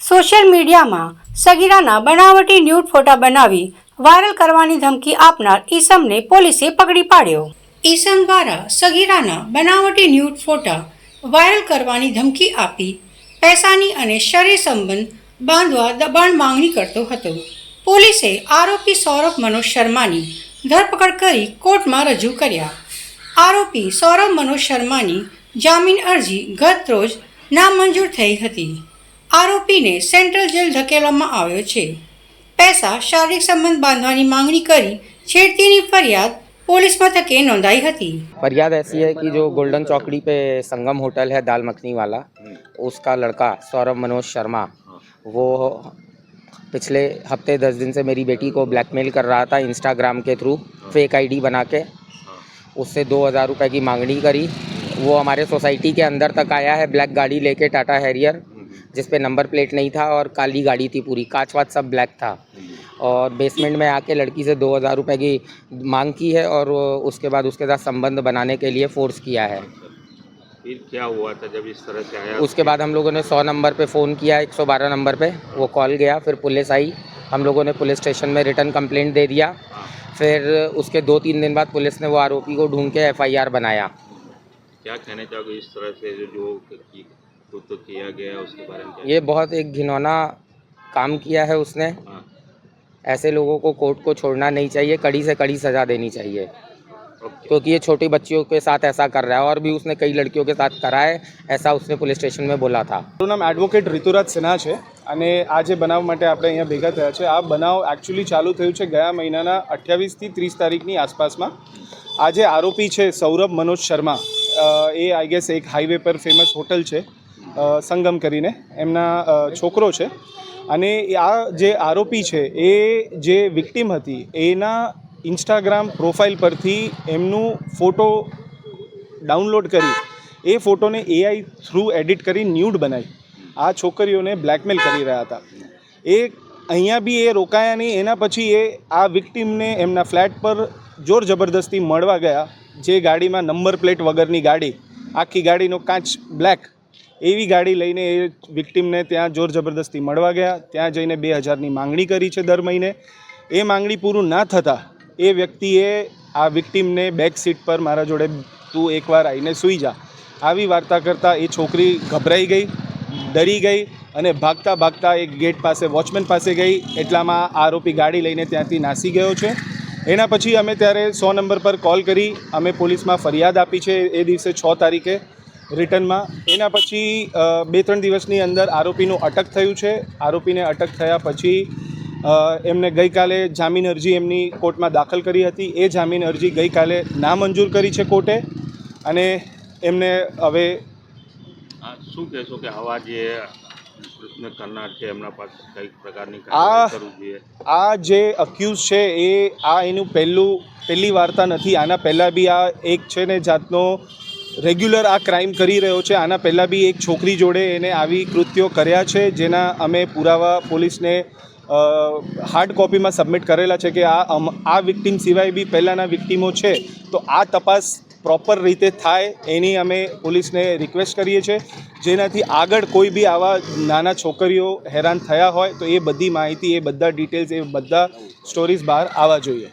Social મીડિયામાં સગીરાના બનાવટી nude ફોટા બનાવી વાયરલ કરવાની ધમકી આપનાર ઈસમને પોલીસે પકડી પાડ્યો. ઈસમ દ્વારા સગીરાના બનાવટી ન્યૂડ ફોટા વાયરલ કરવાની ધમકી આપી પૈસાની અને શરીર સંબંધ બાંધવા દબાણ માંગણી કરતો હતો. પોલીસે આરોપી સૌરભ મનોજ શર્માની ધરપકડ કરી કોર્ટમાં રજૂ કર્યા. આરોપી સૌરભ મનોજ શર્માની જામીન અરજી ગત રોજ નામંજૂર થઈ હતી. આરોપીને સેન્ટ્રલ જેલ ધકેલવામાં આવ્યો છે પૈસા શારીરિક સંબંધ બાંધવાની માંગણી કરી છેડતીની ફરિયાદ પોલીસ મથકે નોંધાઈ હતી फरियाद ऐसी है कि जो गोल्डन चौकड़ी पे संगम होटल है दाल मखनी वाला उसका लड़का सौरभ मनोज शर्मा वो पिछले हफ्ते दस दिन से मेरी बेटी को ब्लैकमेल कर रहा था इंस्टाग्राम के थ्रू फेक आईडी बना के उससे दो हज़ार रुपये की मांगनी करी वो हमारे सोसाइटी के अंदर तक आया है ब्लैक गाड़ी लेके टाटा हैरियर जिस पे नंबर प्लेट नहीं था और काली गाड़ी थी पूरी। कांच वाच सब ब्लैक था। और बेसमेंट में आके लड़की से दो हज़ार रुपये की मांग की है और उसके बाद उसके साथ संबंध बनाने के लिए फोर्स किया है। फिर क्या हुआ था जब इस तरह से आया? उसके बाद हम लोगों ने सौ नंबर पे फ़ोन किया एक सौ बारह नंबर पे। वो कॉल गया फिर पुलिस आई। हम लोगों ने पुलिस स्टेशन में रिटर्न कंप्लेंट दे दिया। फिर उसके दो तीन दिन बाद पुलिस ने वो आरोपी को ढूंढ के एफआईआर बनाया। क्या कहना चाहोगे इस तरह से जो जो कि- तो, तो किया गया उसके बारे में क्या ये बहुत एक घिनौना काम किया है उसने हाँ, ऐसे लोगों को कोर्ट को छोड़ना नहीं चाहिए कड़ी से कड़ी सज़ा देनी चाहिए ओके क्योंकि ये छोटी बच्चियों के साथ ऐसा कर रहा है और भी उसने कई लड़कियों के साथ करा है ऐसा उसने पुलिस स्टेशन में बोला था મારું નામ એડવોકેટ ઋતુરાજ સિન્હા છે અને આ જે બનાવ માટે આપણે અહીંયા ભેગા થયા છે આ બનાવ એકચ્યુઅલી ચાલુ થયું છે ગયા મહિનાના અઠ્યાવીસથી ત્રીસ તારીખની આસપાસમાં આ જે આરોપી છે સૌરભ મનોજ શર્મા અ, એ આઈ ગેસ એક હાઈવે પર ફેમસ હોટલ છે અ, સંગમ કરીને એમના છોકરો છે. અને આ જે આરોપી છે, એ જે વિક્ટીમ હતી, એના ઇન્સ્ટાગ્રામ પ્રોફાઇલ પરથી એમનું ફોટો ડાઉનલોડ કરી, એ ફોટોને એઆઈ થ્રુ એડિટ કરી ન્યૂડ બનાવી. આ છોકરીઓને બ્લેકમેલ કરી રહ્યા હતા. એ અહીંયા બી એ રોકાયા નહીં, એના પછી એ આ વિક્ટીમને એમના ફ્લેટ પર જોર જબરદસ્તી મળવા ગયા, જે ગાડીમાં નંબર પ્લેટ વગરની ગાડી, આખી ગાડીનો કાચ બ્લેક એવી ગાડી લઈને એ વિક્ટીમને ત્યાં જોર જબરદસ્તી મળવા ગયા. ત્યાં જઈને બે હજારની માંગણી કરી છે દર મહિને. એ માંગણી પૂરું ના થતાં એ વ્યક્તિએ આ વિક્ટીમને બેક સીટ પર મારા જોડે તું એકવાર આવીને સૂઈ જા. આવી વાર્તા કરતાં એ છોકરી ગભરાઈ ગઈ, ડરી ગઈ અને ભાગતા ભાગતા એક ગેટ પાસે વોચમેન પાસે ગઈ. એટલામાં આરોપી ગાડી લઈને ત્યાંથી નાસી ગયો છે. એના પછી અમે ત્યારે સો નંબર પર કોલ કરી. અમે પોલીસમાં ફરિયાદ આપી છે. એ દિવસે છ તારીખે રિટર્નમાં. એના પછી બે ત્રણ દિવસની અંદર આરોપીનું અટક થયું છે. આરોપીને અટક થયા પછી એમને ગઈકાલે જામીન અરજી એમની કોર્ટમાં દાખલ કરી હતી. એ જામીન અરજી ગઈકાલે નામંજૂર કરી છે કોર્ટે અને એમને હવે શું કહેશો કે આવા જે છે એમના પાસે કઈ પ્રકારની આ- આ જે અક્યુઝ છે એ આ એનું પહેલું પહેલી વાર્તા નથી. આના પહેલાં બી આ એક છે ને જાતનો રેગ્યુલર આ ક્રાઇમ કરી રહ્યો છે. આના પહેલાં બી એક છોકરી જોડે એને આવી કૃત્યો કર્યા છે, જેના અમે પુરાવા પોલીસને હાર્ડ કોપીમાં સબમિટ કરેલા છે કે આ આ વિક્ટીમ સિવાય બી પહેલાંના વિક્ટીમો છે. તો આ તપાસ પ્રોપર રીતે થાય એની અમે પોલીસને રિક્વેસ્ટ કરીએ છીએ. જેનાથી આગળ કોઈ બી આવા નાના છોકરીઓ હેરાન થયા હોય તો એ બધી માહિતી, એ બધા ડિટેલ્સ એ બધા સ્ટોરીઝ બહાર આવવા જોઈએ.